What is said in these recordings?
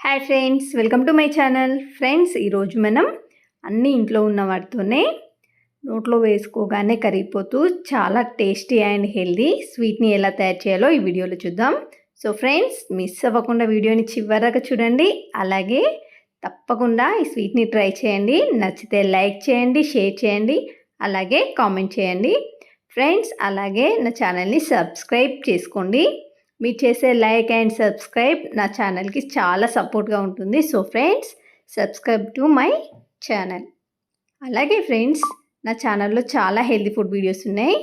Hi friends welcome to my channel friends ఈరోజు మనం అన్ని ఇంట్లో ఉన్న వాటితోనే నోట్లో వేసుకోగానే కరిగిపోతూ చాలా టేస్టీ అండ్ హెల్దీ స్వీట్ని ఎలా తయారు చేయాలో ఈ వీడియోలో చూద్దాం. సో ఫ్రెండ్స్ మిస్ అవ్వకుండా వీడియోని చివరగా చూడండి. అలాగే తప్పకుండా ఈ స్వీట్ని ట్రై చేయండి. నచ్చితే లైక్ చేయండి షేర్ చేయండి అలాగే కామెంట్ చేయండి. ఫ్రెండ్స్ అలాగే నా ఛానల్ని సబ్స్క్రైబ్ చేసుకోండి. మీరు చేసే లైక్ అండ్ సబ్స్క్రైబ్ నా ఛానల్కి చాలా సపోర్ట్గా ఉంటుంది. So friends subscribe to my channel. అలాగే ఫ్రెండ్స్ నా ఛానల్లో చాలా హెల్తీ ఫుడ్ వీడియోస్ ఉన్నాయి.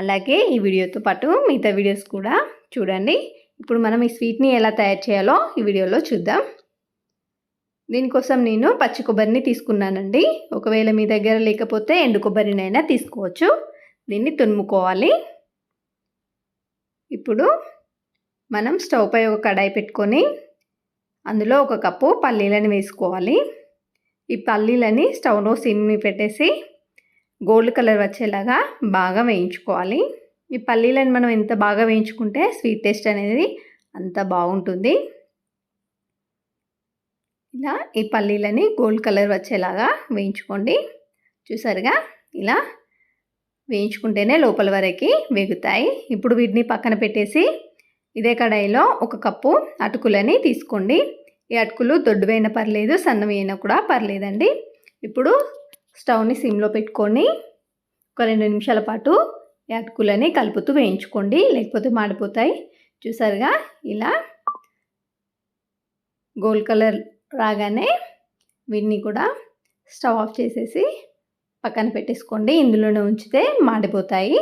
అలాగే ఈ వీడియోతో పాటు మిగతా వీడియోస్ కూడా చూడండి. ఇప్పుడు మనం ఈ స్వీట్ని ఎలా తయారు చేయాలో ఈ వీడియోలో చూద్దాం. దీనికోసం నేను పచ్చి కొబ్బరిని తీసుకున్నానండి. ఒకవేళ మీ దగ్గర లేకపోతే ఎండు కొబ్బరినైనా తీసుకోవచ్చు. దీన్ని తురుముకోవాలి ఇప్పుడు మనం స్టవ్ పై ఒక కడాయి పెట్టుకొని అందులో ఒక కప్పు పల్లీలని వేసుకోవాలి. ఈ పల్లీలని స్టవ్లో సిమ్ని పెట్టేసి గోల్డ్ కలర్ వచ్చేలాగా బాగా వేయించుకోవాలి. ఈ పల్లీలను మనం ఎంత బాగా వేయించుకుంటే స్వీట్ టేస్ట్ అనేది అంత బాగుంటుంది. ఇలా ఈ పల్లీలని గోల్డ్ కలర్ వచ్చేలాగా వేయించుకోండి. చూసారుగా? ఇలా వేయించుకుంటేనే లోపల వరకు వేగుతాయి. ఇప్పుడు వీటిని పక్కన పెట్టేసి ఇదే కడాయిలో ఒక కప్పు అటుకులని తీసుకోండి. ఈ అటుకులు దొడ్డువైనా పర్లేదు సన్నవైనా కూడా పర్లేదండి. ఇప్పుడు స్టవ్ని సిమ్లో పెట్టుకొని ఒక రెండు నిమిషాల పాటు ఈ అటుకులని కలుపుతూ వేయించుకోండి. లేకపోతే మాడిపోతాయి. చూసారుగా? ఇలా గోల్డ్ కలర్ రాగానే వీటిని కూడా స్టవ్ ఆఫ్ చేసేసి పక్కన పెట్టేసుకోండి. ఇందులోనే ఉంచితే మాడిపోతాయి.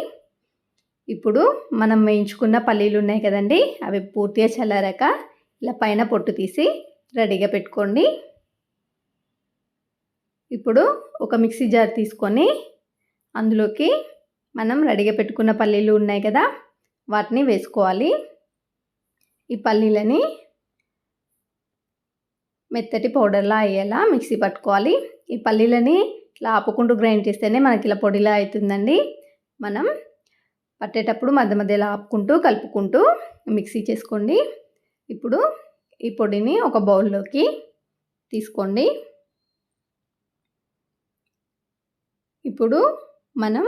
ఇప్పుడు మనం వేయించుకున్న పల్లీలు ఉన్నాయి కదండి అవి పూర్తిగా చల్లారాక ఇలా పైన పొట్టు తీసి రెడీగా పెట్టుకోండి. ఇప్పుడు ఒక మిక్సీ జార్ తీసుకొని అందులోకి మనం రెడీగా పెట్టుకున్న పల్లీలు ఉన్నాయి కదా వాటిని వేసుకోవాలి. ఈ పల్లీలని మెత్తటి పౌడర్లా అయ్యేలా మిక్సీ పట్టుకోవాలి. ఈ పల్లీలని ఇట్లా ఆపుకుంటూ గ్రైండ్ చేస్తేనే మనకి ఇలా పొడిలా అవుతుందండి. మనం పట్టేటప్పుడు మధ్య మధ్యలో ఆపుకుంటూ కలుపుకుంటూ మిక్సీ చేసుకోండి. ఇప్పుడు ఈ పొడిని ఒక బౌల్లోకి తీసుకోండి. ఇప్పుడు మనం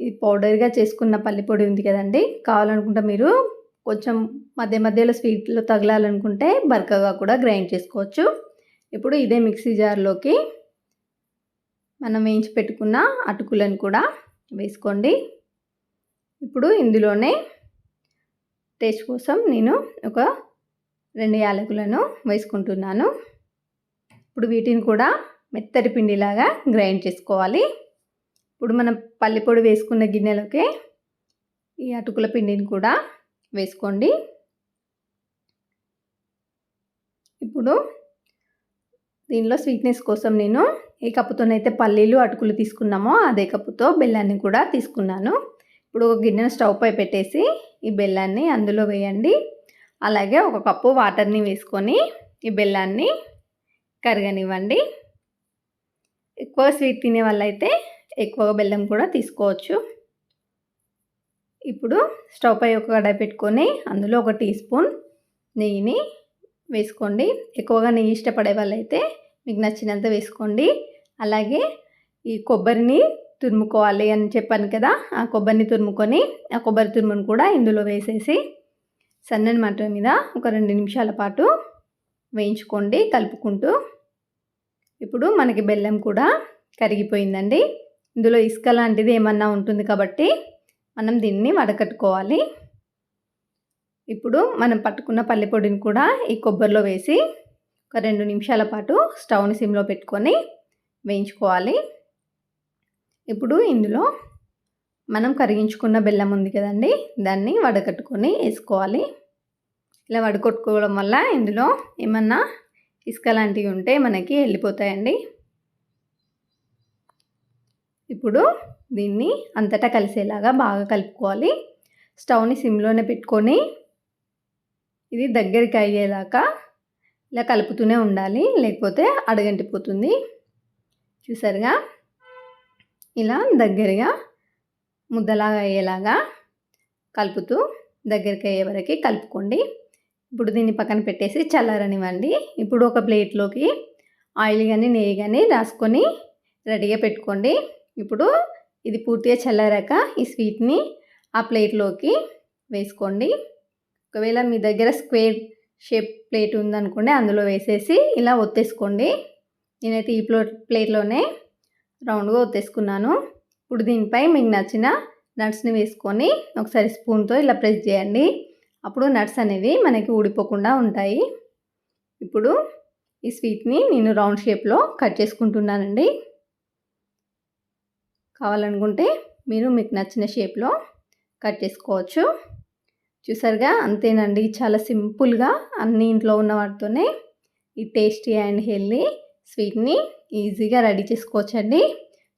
ఈ పౌడర్గా చేసుకున్న పల్లి పొడి ఉంది కదండి కావాలనుకుంటే మీరు కొంచెం మధ్య మధ్యలో స్వీట్లో తగలాలనుకుంటే బరకగా కూడా గ్రైండ్ చేసుకోవచ్చు. ఇప్పుడు ఇదే మిక్సీ జార్లోకి మనం వేయించి పెట్టుకున్న అటుకులను కూడా వేసుకోండి. ఇప్పుడు ఇందులోనే టేస్ట్ కోసం నేను ఒక రెండు యాలకులను వేసుకుంటున్నాను. ఇప్పుడు వీటిని కూడా మెత్తటి పిండిలాగా గ్రైండ్ చేసుకోవాలి. ఇప్పుడు మనం పల్లిపొడి వేసుకున్న గిన్నెలోకి ఈ అటుకుల పిండిని కూడా వేసుకోండి. ఇప్పుడు దీనిలో స్వీట్నెస్ కోసం నేను ఏ కప్పుతోనైతే పల్లీలు అటుకులు తీసుకున్నామో అదే కప్పుతో బెల్లాన్ని కూడా తీసుకున్నాను. ఇప్పుడు ఒక గిన్నెను స్టవ్ పై పెట్టేసి ఈ బెల్లాన్ని అందులో వేయండి. అలాగే ఒక కప్పు వాటర్ని వేసుకొని ఈ బెల్లాన్ని కరగనివ్వండి. ఎక్కువ స్వీట్ తినే వాళ్ళైతే ఎక్కువగా బెల్లం కూడా తీసుకోవచ్చు. ఇప్పుడు స్టవ్ పై ఒక కడాయి పెట్టుకొని అందులో ఒక టీ స్పూన్ నెయ్యిని వేసుకోండి. ఎక్కువగా నెయ్యి ఇష్టపడే వాళ్ళైతే మీకు నచ్చినంత వేసుకోండి. అలాగే ఈ కొబ్బరిని తురుముకోవాలి అని చెప్పాను కదా ఆ కొబ్బరిని తురుముకొని ఆ కొబ్బరి తురుమును కూడా ఇందులో వేసేసి సన్నని మంట మీద ఒక రెండు నిమిషాల పాటు వేయించుకోండి కలుపుకుంటూ. ఇప్పుడు మనకి బెల్లం కూడా కరిగిపోయిందండి. ఇందులో ఇసుక లాంటిది ఏమన్నా ఉంటుంది కాబట్టి మనం దీన్ని వడకట్టుకోవాలి. ఇప్పుడు మనం పట్టుకున్న పల్లెపొడిని కూడా ఈ కొబ్బరిలో వేసి ఒక రెండు నిమిషాల పాటు స్టవ్ని సిమ్లో పెట్టుకొని వేయించుకోవాలి. ఇప్పుడు ఇందులో మనం కరిగించుకున్న బెల్లం ఉంది కదండి దాన్ని వడకట్టుకొని వేసుకోవాలి. ఇలా వడకట్టుకోవడం వల్ల ఇందులో ఏమన్నా ఇసుక లాంటివి ఉంటే మనకి వెళ్ళిపోతాయండి. ఇప్పుడు దీన్ని అంతటా కలిసేలాగా బాగా కలుపుకోవాలి. స్టవ్ని సిమ్లోనే పెట్టుకొని ఇది దగ్గరికి అయ్యేదాకా ఇలా కలుపుతూనే ఉండాలి లేకపోతే అడగంటిపోతుంది. చూసారుగా? ఇలా దగ్గరగా ముద్దలాగా అయ్యేలాగా కలుపుతూ దగ్గరికి అయ్యే వరకు కలుపుకోండి. ఇప్పుడు దీన్ని పక్కన పెట్టేసి చల్లారనివ్వండి. ఇప్పుడు ఒక ప్లేట్లోకి ఆయిల్ కానీ నెయ్యి కానీ రాసుకొని రెడీగా పెట్టుకోండి. ఇప్పుడు ఇది పూర్తిగా చల్లారాక ఈ స్వీట్ని ఆ ప్లేట్లోకి వేసుకోండి. ఒకవేళ మీ దగ్గర స్క్వేర్ షేప్ ప్లేట్ ఉందనుకోండి అందులో వేసేసి ఇలా ఒత్తేసుకోండి. నేనైతే ఈ ప్లో ప్లేట్లోనే రౌండ్గా ఒత్తేసుకున్నాను. ఇప్పుడు దీనిపై మీకు నచ్చిన నట్స్ని వేసుకొని ఒకసారి స్పూన్తో ఇలా ప్రెస్ చేయండి. అప్పుడు నట్స్ అనేవి మనకి ఊడిపోకుండా ఉంటాయి. ఇప్పుడు ఈ స్వీట్ని నేను రౌండ్ షేప్లో కట్ చేసుకుంటున్నానండి. కావాలనుకుంటే మీరు మీకు నచ్చిన షేప్లో కట్ చేసుకోవచ్చు. చూసారుగా? అంతేనండి. చాలా సింపుల్గా అన్ని ఇంట్లో ఉన్న వాటితోనే ఈ టేస్టీ అండ్ హెల్దీ స్వీట్ని ఈజీగా రెడీ చేసుకోవచ్చండి.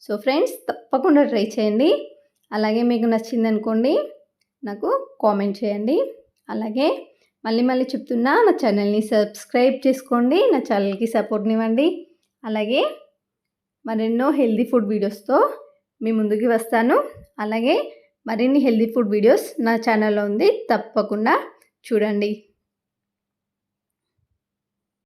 సో ఫ్రెండ్స్ తప్పకుండా ట్రై చేయండి. అలాగే మీకు నచ్చింది అనుకోండి నాకు కామెంట్ చేయండి. అలాగే మళ్ళీ మళ్ళీ చెప్తున్నా నా ఛానల్ని సబ్స్క్రైబ్ చేసుకోండి నా ఛానల్కి సపోర్ట్నివ్వండి. అలాగే మరెన్నో హెల్దీ ఫుడ్ వీడియోస్తో మీ ముందుకి వస్తాను. అలాగే మరిన్ని హెల్దీ ఫుడ్ వీడియోస్ నా ఛానల్లో ఉంది తప్పకుండా చూడండి.